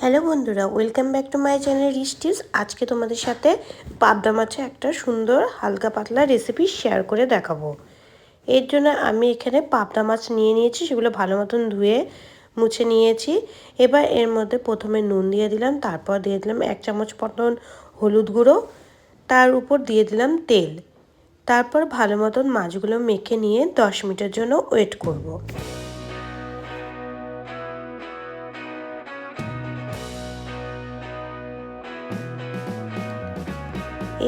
Hello বন্ধুরা, welcome back to my channel রিস্টিস আজকে তোমাদের সাথে পাবদা মাছে একটা সুন্দর, হালকা পাতলা রেসিপি শেয়ার করে দেখাবো। এর জন্য আমি এখানে পাবদা মাছ নিয়ে নিয়েছি, সেগুলো ভালো মতন ধুয়ে মুছে নিয়েছি। এবার এর মধ্যে প্রথমে নুন দিয়ে দিলাম, তারপর দিয়ে দিলাম এক চামচ মতন হলুদ গুঁড়ো, তার উপর দিয়ে দিলাম তেল। তারপর ভালো মতন মাছগুলো মেখে নিয়ে দশ মিনিটের জন্য ওয়েট করব।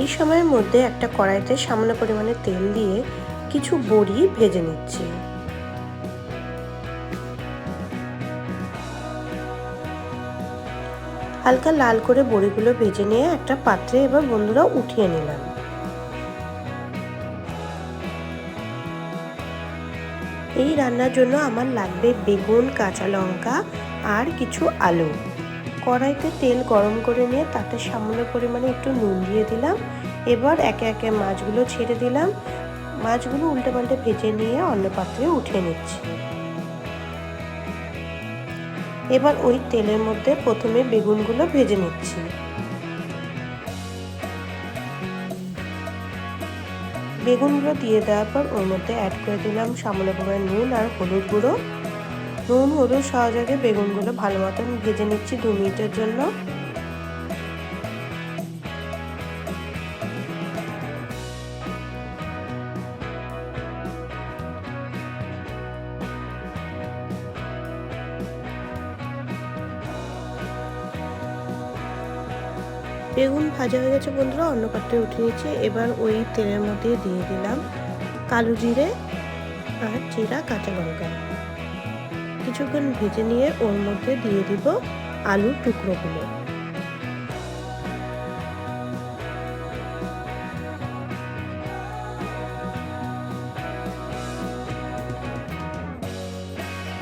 এই সময়ের মধ্যে একটা কড়াইতে সামান্য পরিমাণে তেল দিয়ে কিছু বড়ি ভেজে নিচ্ছি। হালকা লাল করে বড়িগুলো ভেজে নিয়ে একটা পাত্রে এবার বন্ধুরা উঠিয়ে নিলাম। এই রান্নার জন্য আমার লাগবে বেগুন, কাঁচা লঙ্কা আর কিছু আলু। কড়াইতে তেল গরম করে নিয়ে তাতে সামান্য পরিমাণে একটু নুন দিয়ে দিলাম। এবার একে একে মাছগুলো ছেড়ে দিলাম। মাছগুলো উল্টে পাল্টে ভেজে নিয়ে অন্য পাত্রে উঠিয়ে নিচ্ছি। এবার ওই তেলের মধ্যে প্রথমে বেগুনগুলো ভেজে নিচ্ছি। বেগুনগুলো দিয়ে দেওয়ার পর ওর মধ্যে অ্যাড করে দিলাম সামান্য পরিমাণ নুন আর হলুদ গুঁড়ো। নুন, হলুদ, সহযোগে বেগুনগুলো ভালো মতন ভেজে নিচ্ছি দু মিনিটের জন্য। বেগুন ভাজা হয়ে গেছে বন্ধুরা, অন্য পাত্রে উঠে নিয়েছি এবার ওই তেলের মধ্যে দিয়ে দিলাম কালো জিরে আর জিরা কাঁচা লঙ্কা। কিছুক্ষণ ভেজে নিয়ে ওর মধ্যে দিয়ে দিব আলুর টুকরোগুলো।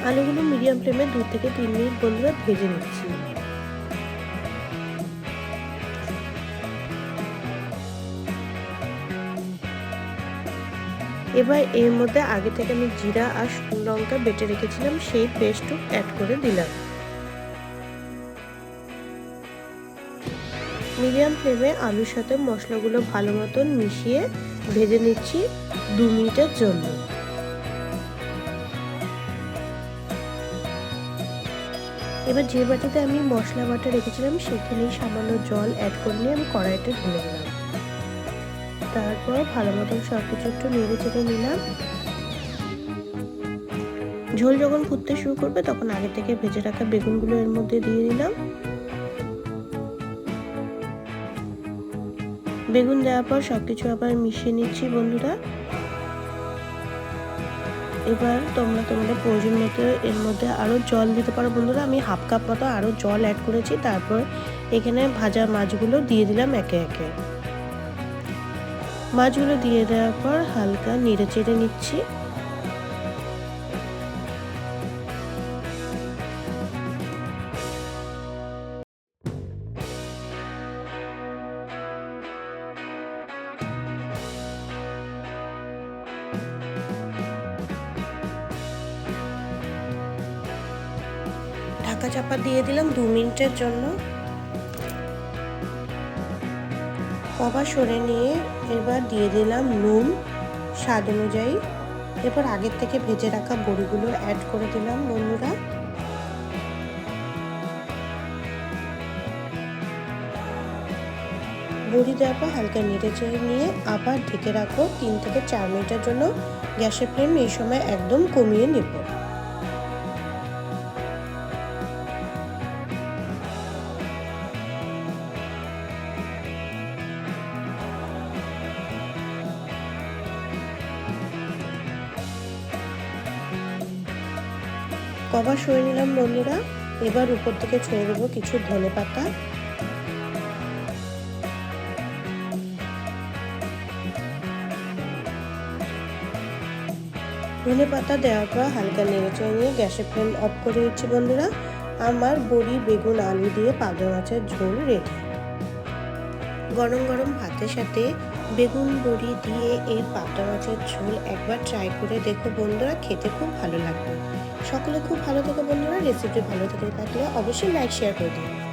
আলুগুলো মিডিয়াম ফ্লেমে দু থেকে তিন মিনিট বন্ধুরা ভেজে নিচ্ছি। এবার এর মধ্যে আগে থেকে আমি জিরা আর শুকনো লঙ্কা বেটে রেখেছিলাম, সেই পেস্টও অ্যাড করে দিলাম। মিডিয়াম ফ্লেমে আলুর সাথে মশলাগুলো ভালো মতন মিশিয়ে ভেজে নিচ্ছি দু মিনিটের জন্য। এবার যে বাটিতে আমি মশলা বাটা রেখেছিলাম, সেখানেই সামান্য জল অ্যাড করে নিয়ে আমি কড়াইতে ঢেলে দিলাম। তারপর ভালো মতন সব কিছু একটু নেড়ে চেড়ে নিলাম। ঝোল যখন ফুটতে শুরু করবে, তখন আগে থেকে ভেজে রাখা বেগুনগুলো এর মধ্যে দিয়ে দিলাম। বেগুন দেওয়ার পর সবকিছু আবার মিশিয়ে নিচ্ছি বন্ধুরা। এবার তোমরা তোমাদের প্রয়োজন মতো এর মধ্যে আরও জল দিতে পারো। বন্ধুরা, আমি হাফ কাপ মতো আরও জল অ্যাড করেছি। তারপর এখানে ভাজা মাছগুলো দিয়ে দিলাম একে একে। মাছগুলো দিয়ে দেওয়ার পর হালকা নেড়ে চেড়ে নিচ্ছি। ঢাকা চাপা দিয়ে দিলাম দু মিনিটের জন্য। কভার সরে নিয়ে এবার দিয়ে দিলাম নুন, স্বাদ অনুযায়ী। এরপর আগের থেকে ভেজে রাখা বড়িগুলো অ্যাড করে দিলাম বন্ধুরা। বড়ি দেওয়ার পর হালকা নেড়ে চেড়ে নিয়ে আবার ঢেকে রাখব তিন থেকে চার মিনিটের জন্য। গ্যাসের ফ্লেম এই সময় একদম কমিয়ে নেব। কভার সরে নিলাম বন্ধুরা। এবার উপর থেকে ছড়িয়ে দেবো কিছু ধনে পাতা। ধনে পাতা দেওয়ার পর হালকা নেড়ে নিয়ে গ্যাসের ফ্লেম অফ করে দিচ্ছি বন্ধুরা। আমার বড়ি বেগুন, আলু দিয়ে পাবদা মাছের ঝোল রেডি। গরম গরম ভাতের সাথে বেগুন বড়ি দিয়ে এই পাবদা মাছের ঝোল একবার ট্রাই করে দেখো বন্ধুরা, খেতে খুব ভালো লাগবে। সকলে খুব ভালো থেকো বন্ধুরা রেসিপি ভালো থেকে থাকলে অবশ্যই লাইক শেয়ার করে দিন